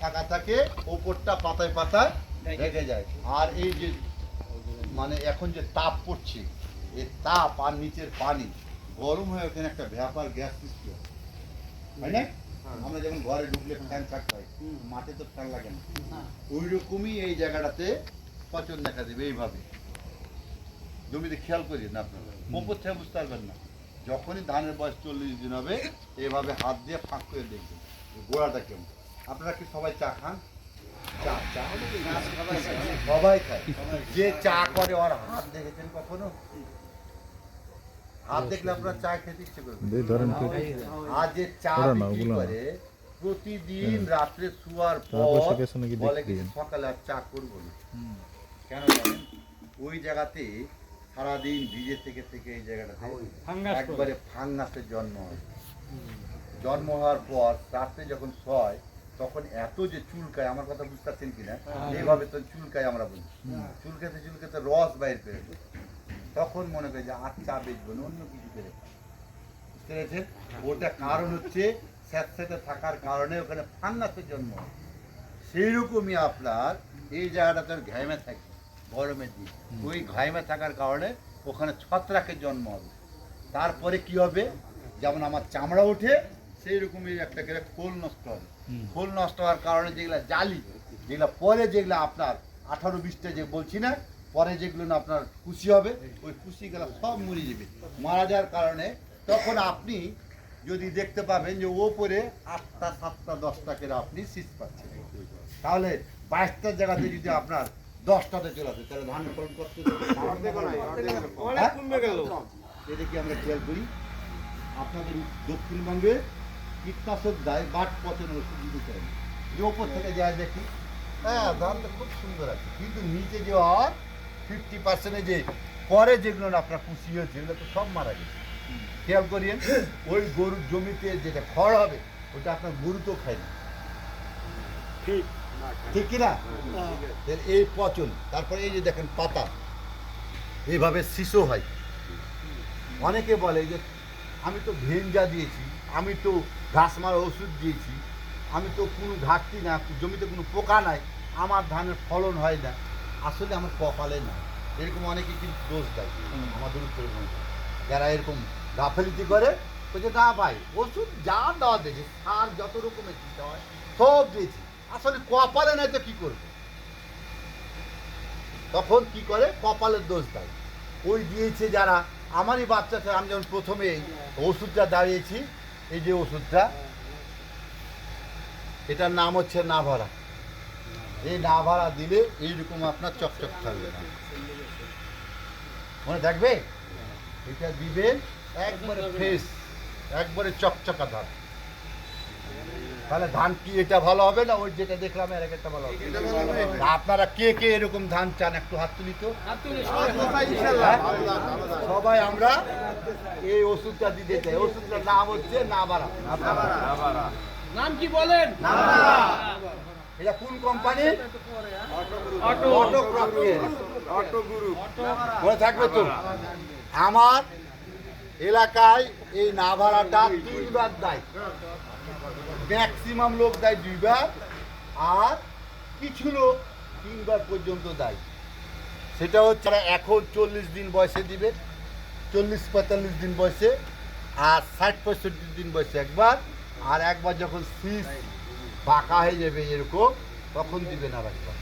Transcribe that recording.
ফাঁকা থাকে ওপরটা পাতায় পাতায় রেখে যায়। আর এই যে মানে এখন যে তাপ পড়ছে এই তাপ আর নিচের পানি গরম হয়ে ওখানে একটা ভ্যাপার গ্যাস সৃষ্টি হয়। তাই না? আমরা যেমন ঘরে ঢুকলে ফ্যান থাকতে হয় মাঠে তো ফ্যান লাগে না। ওই রকমই এই জায়গাটাতে পচন দেখা দেবে এইভাবে। জমিতে খেয়াল করি না আপনারা ওপর থেকে বুঝতে পারবেন না। যখনই ধানের বয়স চল্লিশ দিন হবে এইভাবে হাত দিয়ে ফাঁক করে দেখবেন গোড়াটা কেমন। আপনারা কি সবাই চা খান? চা চা? সবাই খায়। যে চা করে ওর হাত দেখেছেন কখনো? হাত দেখলে আপনার চা খেতে ইচ্ছে করবে আর যে চা বিক্রি করে প্রতিদিন রাত্রে শুয়ার পর বলে কি সকালে আর চা করব না। কেন জানেন? ওই জায়গাতে সারাদিন ভিজে থেকে থেকে এই জায়গাটাতে একবারে ফাঙ্গাসের জন্ম হয়। জন্ম হওয়ার পর রাত্রে যখন শয় তখন এত যে চুলকায় আমার কথা বুঝতে পারছেন কিনা এইভাবে তো চুলকায় আমরা বলি। চুলকাতে চুলকাতে রস বাইর করে তখন মনে করে যে আর চা বেচবো না অন্য কিছু করে বুঝতে পেরেছেন? ওটা কারণ হচ্ছে স্যাঁতস্যাঁতে থাকার কারণে ওখানে ফাঙ্গাসের জন্ম হয়। সেই রকমই আপনার এই জায়গাটা জায়গাটাতে ঘাইমে থাকে গরমের দিন। ওই ঘাইমে থাকার কারণে ওখানে ছত্রাকের জন্ম হবে। তারপরে কি হবে? যেমন আমার চামড়া ওঠে সেই রকমই একটা করে খোল নষ্ট হবে খোল নষ্ট হওয়ার কারণে যেগুলা জালি যেগুলা পরে যেগুলা আপনার আঠারো বিশটা যে বলছি না পরে যেগুলো না আপনার কুশি হবে ওই কুশিগুলো সব মরে যাবে। মারা যাওয়ার কারণে তখন আপনি যদি দেখতে পাবেন যে ওপরে আটটা সাতটা দশটা করে আপনি শীত পাচ্ছেন। তাহলে বাইশটার জায়গাতে যদি আপনার দশটাতে চলে আসে তাহলে ধান ফলন করতে হ্যাঁ? এটা কি আমরা খেয়াল করি আপনাদের দক্ষিণবঙ্গে কীটনাশক দেয় বাট পচন ওষুধ দিতে চাই যে ওপর থেকে যায় দেখি হ্যাঁ ধানটা খুব সুন্দর আছে কিন্তু নিচে যে আর ফিফটি পার্সেন্টে যে পরে যেগুলো আপনার পুষি হয়েছে এগুলো তো সব মারা গেছে। খেয়াল করিয়েন ওই গরুর জমিতে যেটা খড় হবে ওটা আপনার গরু তো খায় না। ঠিক। কিনা এর এই পচন তারপরে এই যে দেখেন পাতা এইভাবে শিশু হয়। অনেকে বলে যে আমি তো ভেঞ্জা দিয়েছি আমি তো ঘাস মারা ওষুধ দিয়েছি, আমি তো কোনো ঘাটতি না, জমিতে কোনো পোকা নাই, আমার ধানের ফলন হয় না। আসলে আমার কপালে না, এরকম অনেকে কিন্তু দোষ দেয়, আমাদের উত্তরবঙ্গে যারা এরকম গাফেলিতি করে, বলছে, না ভাই, ওষুধ যা দেওয়া দিয়েছে, সার যত রকমের দিতে হয়, সব দিয়েছি। আসলে কপালে নাই তো কী করবে? তখন কি করে? কপালের দোষ দেয়। ওই দিয়েছে যারা, আমারই বাচ্চা আমি যখন প্রথমে ওষুধটা দাঁড়িয়েছি এই যে ওষুধটা, এটার নাম হচ্ছে নাভারা। এই নাভারা দিলে এইরকম আপনার চকচক থাকবে না। মনে থাকবে? এটা দিবেন একবারে ফ্রেশ একবারে চকচকা ধান তাহলে ধান কি এটা ভালো হবে না ওই যেটা দেখলাম এর একটা ভালো হবে? আপনারা কে কে এরকম ধান চান? একটু হাত তুলি তো। হ্যাঁ? সবাই আমরা এই ওষুধটা দিতে চাই। ওষুধটার নাম হচ্ছে না নাবারা। নাম কি বলেন? এটা কোন কোম্পানি? অটো। মনে থাকবে তো? আমার এলাকায় এই নাভারাটা তিনবার দেয়। ম্যাক্সিমাম লোক দেয় দুইবার, আর কিছু লোক তিনবার পর্যন্ত দেয়। সেটা হচ্ছে এখন চল্লিশ দিন বয়সে দিবে, চল্লিশ পঁয়তাল্লিশ দিন বয়সে, আর ষাট পঁয়ষট্টি দিন বয়সে একবার, আর একবার যখন শীষ পাকা হয়ে যাবে এরকম, তখন দিবেন আর একবার